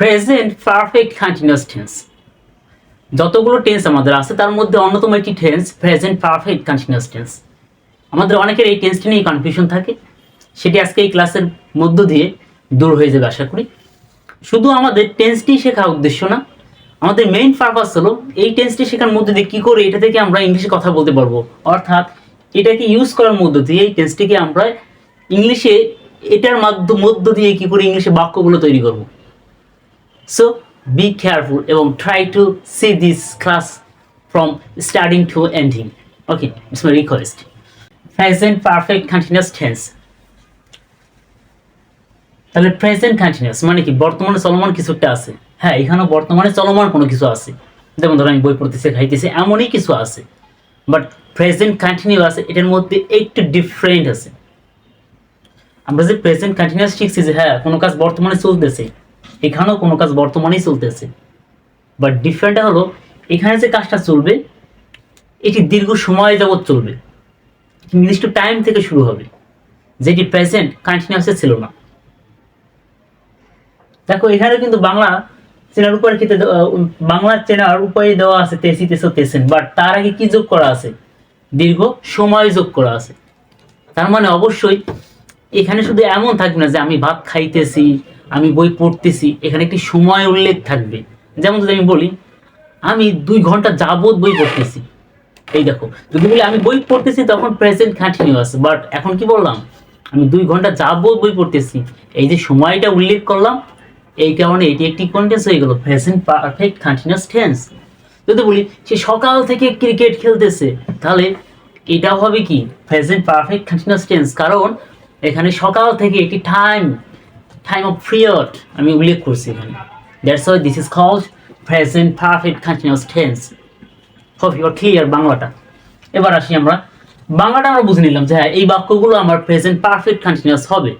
Present perfect continuous tense যতগুলো tense আমাদের আছে, তার মধ্যে অন্যতম একটি tense present perfect continuous tense আমাদের অনেকের এই টেন্সটি নিয়ে কনফিউশন থাকে। সেটি আজকে এই ক্লাসের মধ্য দিয়ে দূর হয়ে যাবে আশা করি। শুধু আমাদের টেন্সটি শেখা উদ্দেশ্য না, আমাদের মেইন পারপাস হলো এই টেন্সটি শেখার মধ্যে দিয়ে কী করে এটা থেকে আমরা ইংলিশে কথা বলতে পারব। অর্থাৎ এটাকে ইউজ করার মধ্য দিয়ে এই টেন্সটিকে আমরা ইংলিশে এটার মাধ্যম, মধ্য দিয়ে কী করে ইংলিশে বাক্যগুলো তৈরি করব। সো বি কেয়ারফুল এবং try to see this class from starting to ending okay it's my request present perfect continuous tense তাহলে প্রেজেন্ট কন্টিনিউয়াস মানে কি? বর্তমানে চলমান কিছু একটা আছে। হ্যাঁ এখানেও বর্তমানে চলমান কোনো কিছু আছে। যেমন ধরো আমি বই পড়তেছি, খাইতেছি, এমনই কিছু আছে। বাট প্রেজেন্ট কন্টিনিউয়াস এটার মধ্যে একটু ডিফারেন্ট আছে। আমরা যে প্রেজেন্ট কন্টিনিউয়াস শিখছি যে হ্যাঁ কোনো কাজ বর্তমানে চলতেছে এখানেও কোনো কাজ বর্তমানেই চলতেছে। বাট ডিফারেন্টটা হলো এখানে যে কাজটা চলবে এটি দীর্ঘ সময় যাবৎ চলবে। নির্দিষ্ট টাইম থেকে শুরু হবে। যেটি প্রেজেন্ট কন্টিনিউয়াসে ছিল না। দেখো এখানে কিন্তু বাংলা চেনার উপরে আহ, বাংলা চেনার উপায় দেওয়া আছে তেসি তেসো তেসেন বাট তার আগে কি যোগ করা আছে? দীর্ঘ সময় যোগ করা আছে। তার মানে অবশ্যই এখানে শুধু এমন থাকবে না যে আমি ভাত খাইতেছি আমি বই পড়তেছি, এখানে একটি সময় উল্লেখ থাকবে। যেমন যদি আমি বলি, আমি দুই ঘণ্টা যাবত বই পড়তেছি। এই দেখো, যদি বলি আমি বই পড়তেছি, তখন প্রেজেন্ট কন্টিনিউয়াস বাট এখন কি বললাম? আমি দুই ঘণ্টা যাবত বই পড়তেছি। এই যে সময়টা উল্লেখ করলাম, এই কারণে এটি একটি কন্টেন্স হয়ে গেল। প্রেজেন্ট পারফেক্ট কন্টিনিউয়াস টেন্স যদি বলি, সে সকাল থেকে ক্রিকেট খেলতেছে, তাহলে এটাও হবে কি? প্রেজেন্ট পারফেক্ট কন্টিনিউয়াস টেন্স কারণ এখানে সকাল থেকে একটি টাইম টাইম অফ পিরিয়ড আমি উল্লেখ করছি এখানে। That's why this is called present perfect continuous tense hope your clear বাংলাটা এবার আসি আমরা বাংলাটা আমরা বুঝে নিলাম যে হ্যাঁ এই বাক্যগুলো আমার প্রেজেন্ট পারফেক্ট কন্টিনিউয়াস হবে।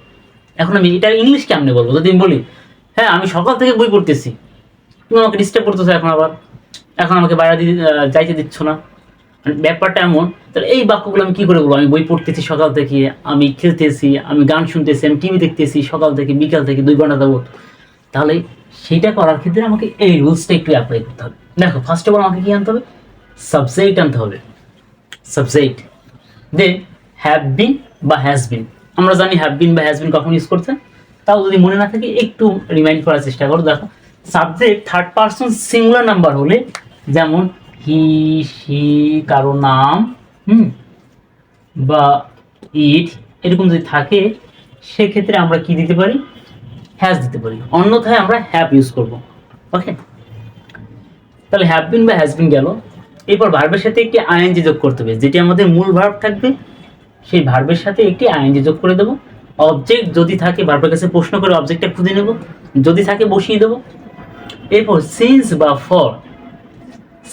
এখন আমি এটা ইংলিশ কেমনে বলব? যদি আমি বলি হ্যাঁ আমি সকাল থেকে বই পড়তেছি। তুমি আমাকে ডিস্টার্ব করতেছো এখন আবার। এখন আমাকে বাইরে যাইতে দিচ্ছ না। ব্যাপারটা এমন, তাহলে এই বাক্যগুলো আমি কি করে বলব? আমি বই পড়তেছি, সকাল থেকে আমি খেলতেছি, আমি গান শুনতেছি, আমি টিভি দেখতেছি, সকাল থেকে, বিকাল থেকে, দুই ঘণ্টা যাবত তাহলে সেইটা করার ক্ষেত্রে আমাকে এই রুলসটা একটু অ্যাপ্লাই করতে হবে। দেখো ফার্স্ট অফ অল আমাকে কি আনতে হবে? সাবজেক্ট আনতে হবে। সাবজেক্ট দেন হ্যাভ বিন বা হ্যাজ বিন আমরা জানি হ্যাভ বিন বা হ্যাজ বিন কখন ইউজ করছে তাও যদি মনে না থাকে, একটু রিমাইন্ড করার চেষ্টা করো। দেখো subject third person singular number হলে যেমন হি সি কারও নাম, হুম? বা, ইট, এরকম যদি থাকে, সেক্ষেত্রে আমরা কি দিতে পারি? হ্যাজ দিতে পারি। অন্যথায় আমরা হ্যাভ ইউজ করব। ওকে তাহলে হ্যাভ বিন বা হ্যাজ বিন গেল। এরপর ভার্বের সাথে একটি আইএনজি যোগ করতে হবে। যেটি আমাদের মূল ভার্ব থাকবে, সেই ভার্বের সাথে একটি আইএনজি যোগ করে দেবো। অবজেক্ট যদি থাকে ভার্বের কাছে প্রশ্ন করে অবজেক্টটা খুঁজে নেব। যদি থাকে, বসিয়ে দেবো। এরপর সিন্স বা ফর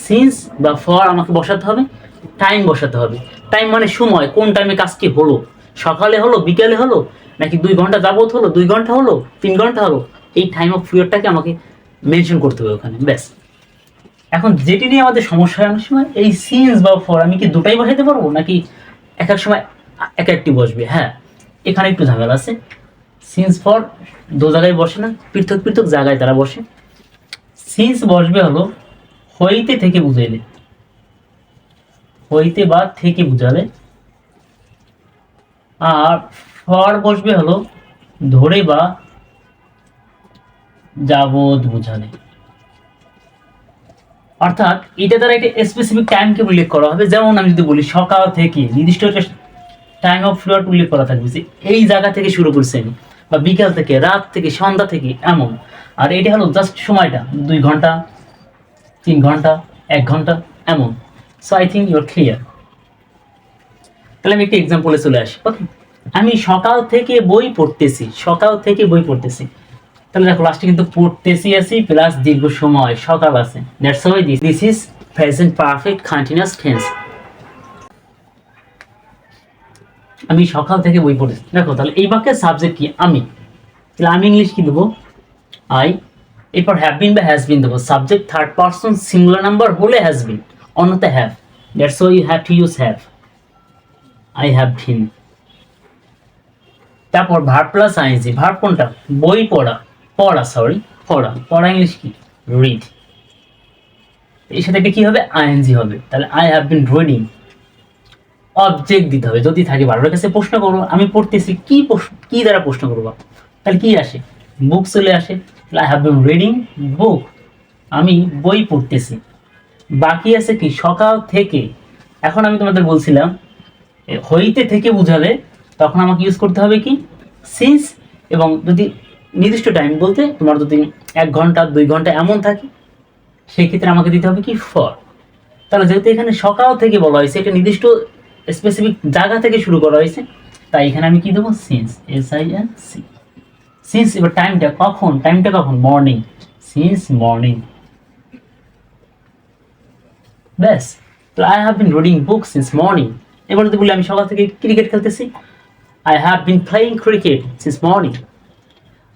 সিন্স বা ফর আমাকে বসাতে হবে টাইম বসাতে হবে। টাইম মানে সময়, কোন টাইমে কাজটি হলো? সকালে হলো, বিকালে হলো, নাকি দুই ঘণ্টা যাবত হলো, দুই ঘণ্টা হলো, তিন ঘণ্টা হলো? এই টাইম অফ পিরিয়ডটাকে আমাকে মেনশন করতে হবে ওখানে, ব্যাস। এখন যেটি নিয়ে আমাদের সমস্যা হয় অনেক সময়, এই সিন্স বা ফর আমি কি দুটাই বসাতে পারব, নাকি এক এক সময় এক একটি বসবে? হ্যাঁ এখানে একটু ঝামেলা আছে। সিন্স ফর দু জায়গায় বসে না, পৃথক পৃথক জায়গায় তারা বসে। সিন্স বসবে হলো হইতে থেকে বুঝাইলে। হইতে বা থেকে বুঝালে। আর ফর বসবে হলো ধরে বা যাবত বুঝালে। অর্থাৎ এটা দ্বারা একটা স্পেসিফিক টাইমকে উল্লেখ করা হবে। যেমন আমি যদি বলি সকাল থেকে নির্দিষ্ট একটা টাইম অফ পিরিয়ড উল্লেখ করা থাকবে যে এই জায়গা থেকে শুরু করছি আমি বা বিকাল থেকে, রাত থেকে, সন্ধ্যা থেকে এমন। আর এটা হলো জাস্ট সময়টা, দুই ঘণ্টা। তিন ঘণ্টা, এক ঘণ্টা, এমন। So I think your clear তাহলে আমি একটা এক্সাম্পলে চলে আসি। ওকে আমি সকাল থেকে বই পড়তেছি, সকাল থেকে বই পড়তেছি। তাহলে দেখো লাস্টে কিন্তু পড়তেছি আছি প্লাস দীর্ঘ সময়, সকাল আছে। That's why this this is present perfect continuous tense আমি সকাল থেকে বই পড়েছি দেখো, তাহলে এই বাক্যের সাবজেক্ট কি? আমি। তাহলে আমি ইংলিশ কি দেবো? আই এরপর হ্যাভ বিন বা হ্যাজ বিন দেবো। Subject third person singular number হলে has been অন্যতে have that's why you have to use have I have been তারপর ভার প্লাস আইনজি ভার কোনটা? বই পড়া। পড়া সরি পড়া। পড়া ইংলিশ কি? রিড এর সাথে একটা কি হবে? আইএনজি হবে। তাহলে I have been reading object দিতে হবে। যদি থাকে বারোর কাছে প্রশ্ন করব আমি পড়তেছি, কি প্রশ্ন কি দ্বারা প্রশ্ন করব? তাহলে কি আসে? বুক চলে আসে। I have been reading book আমি বই পড়তেছি। বাকি আছে কি? সকাল থেকে। এখন আমি তোমাদের বলছিলাম হইতে থেকে বুঝালে তখন আমাকে ইউজ করতে হবে কি? সিন্স এবং যদি নির্দিষ্ট টাইম বলতে তোমার যদি এক ঘণ্টা, দুই ঘণ্টা এমন থাকে সেই ক্ষেত্রে আমাকে দিতে হবে কি? ফর তাহলে যেহেতু এখানে সকাল থেকে বলা হয়েছে, একটা নির্দিষ্ট স্পেসিফিক জায়গা থেকে শুরু করা হয়েছে, তাই এখানে আমি কি দেবো? Since S I N C since এবার টাইমটা কখন? টাইমটা কখন? মর্নিং সিন্স মর্নিং ব্যাস, তো I have been reading book since morning এবার যদি বলি আমি সকাল থেকে ক্রিকেট খেলতেছি I have been playing cricket since morning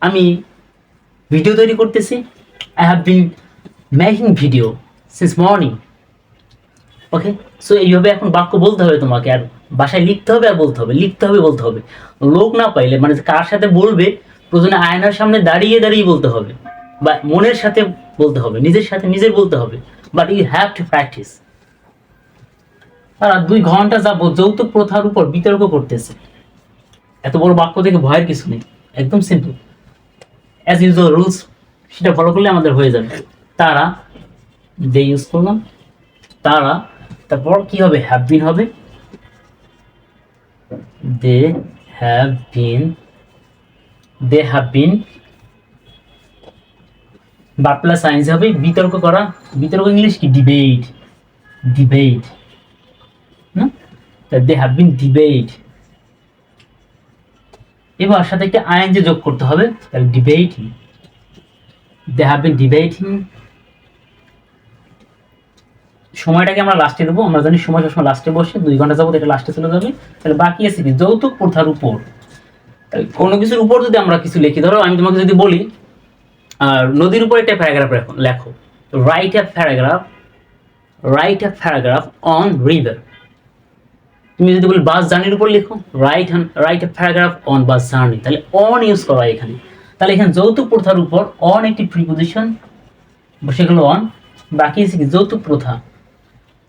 আমি ভিডিও তৈরি করতেছি I have been making video since morning okay so এইভাবে এখন বাক্য বলতে হবে তোমাকে, আর বাসায় লিখতে হবে আর বলতে হবে, লিখতে হবে, বলতে হবে। লোক না পাইলে মানে কার সাথে বলবে প্রয়োজনে আয়নার সামনে দাঁড়িয়ে দাঁড়িয়ে বলতে হবে, বা মনের সাথে বলতে হবে, নিজের সাথে নিজের বলতে হবে but you have to practice তারা দুই ঘণ্টা যাব যৌতুক প্রথার উপর বিতর্ক করতেছে। এত বড় বাক্য দেখে ভয়ের কিছু নেই, একদম সিম্পল অ্যাজ ইউজুয়াল রুলস সেটা ফলো করলে আমাদের হয়ে যাবে। তারা দে ইউজ করলাম তারা, তারপর কি হবে? হ্যাভ বিন হবে। They have been they have বিন বা প্লাস সায়েন্স হবে বিতর্ক করা, বিতর্ক ইংলিশ কি? Debate debate they have been debate এবার সাথে একটা আইএনজি যোগ করতে হবে, তাহলে debating they have been debating সময়টাকে আমরা লাস্টে দেবো, আমরা জানি সময় সবসময় লাস্টে বসে, দুই ঘণ্টা যাব এটা লাস্টে চলে যাবে। তাহলে বাকি আছে কি? যৌতুক প্রথার উপর। তাহলে কোনো কিছুর উপর যদি আমরা কিছু লিখি, ধরো আমি তোমাকে যদি বলি, আর নদীর উপর একটা প্যারাগ্রাফ লেখো write a paragraph write a paragraph on river তুমি যদি বলি বাস জার্নির উপর লিখো write write a paragraph on bus journey তাহলে অন ইউজ করা এখানে। তাহলে এখানে যৌতুক প্রথার উপর অন একটি প্রিপোজিশন সেগুলো অন বাকি আছে কি যৌতুক প্রথা।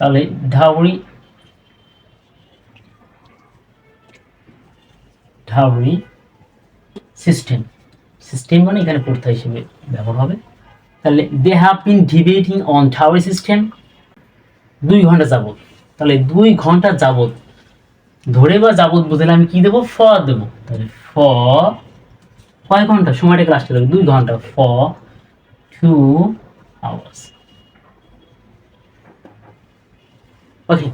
তাহলে ঢাউরি ঢাউরি সিস্টেম সিস্টেম মানে এখানে প্রথা হিসেবে ব্যবহার হবে। তাহলে they have been debating on dowry system দুই ঘণ্টা যাবত তাহলে দুই ঘণ্টা যাবত ধরে বা যাবত বুঝলে আমি কি দেবো? ফ দেবো। তাহলে ফ কয় ঘণ্টা? সময়টাকে লাস্টে দেবো দুই ঘণ্টা। ফ টু আওয়ার্স ওকে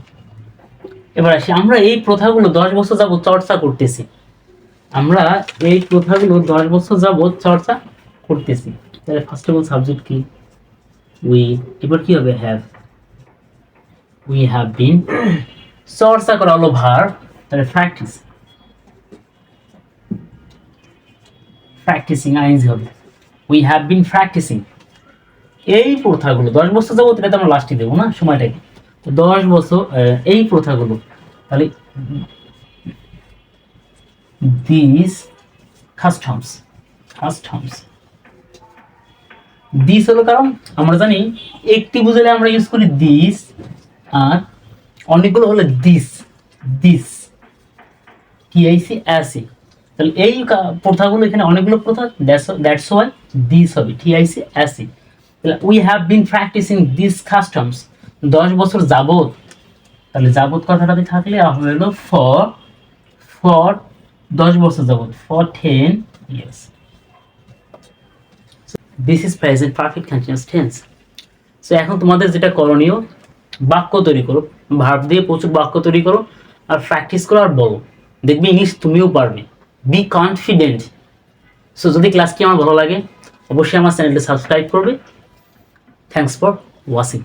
এবার আসি। আমরা এই প্রথাগুলো দশ বছর যাবত চর্চা করতেছি। আমরা এই প্রথাগুলো দশ বছর যাবত চর্চা করতেছি। তাহলে ফার্স্ট অফ অল সাবজেক্ট কি? উই এবার কি হবে? হ্যাভ উই হ্যাভ বিন চর্চা করা হলো ভার তাহলে প্র্যাকটিস প্র্যাকটিসিং আইনজি হবে। উই হ্যাভ বিন প্র্যাকটিসিং এই প্রথাগুলো, দশ বছর যাবত এটা তো আমরা লাস্টে দেবো না সময়টাকে। তো দশ বছর এই প্রথাগুলো, তাহলে দিস কাস্টমস কাস্টমস দিস হলো কারণ, আমরা জানি, একটি বুঝলে আমরা ইউজ করি দিস আর অনেকগুলো হলো দিস দিস কি আইসি অ্যাসি তাহলে এই প্রথাগুলো এখানে অনেকগুলো প্রথা দ্যাটস ওয়াই দিস হবে টি আইসি অ্যাসি তাহলে we have been practicing this customs দশ বছর যাবত তাহলে যাবত কথাটাতে থাকলে হলো ফর ফর দশ বছর যাবত for ten years this is present perfect continuous tense so এখন তোমাদের যেটা করণীয়, বাক্য তৈরি করো ভার্ব দিয়ে প্রচুর বাক্য তৈরি করো, আর প্র্যাকটিস করো আর বলো। দেখবে ইংলিশ তুমিও পারবে। বি কনফিডেন্ট সো যদি ক্লাসটি আমার ভালো লাগে, অবশ্যই আমার চ্যানেলটি সাবস্ক্রাইব করবে। Thanks for watching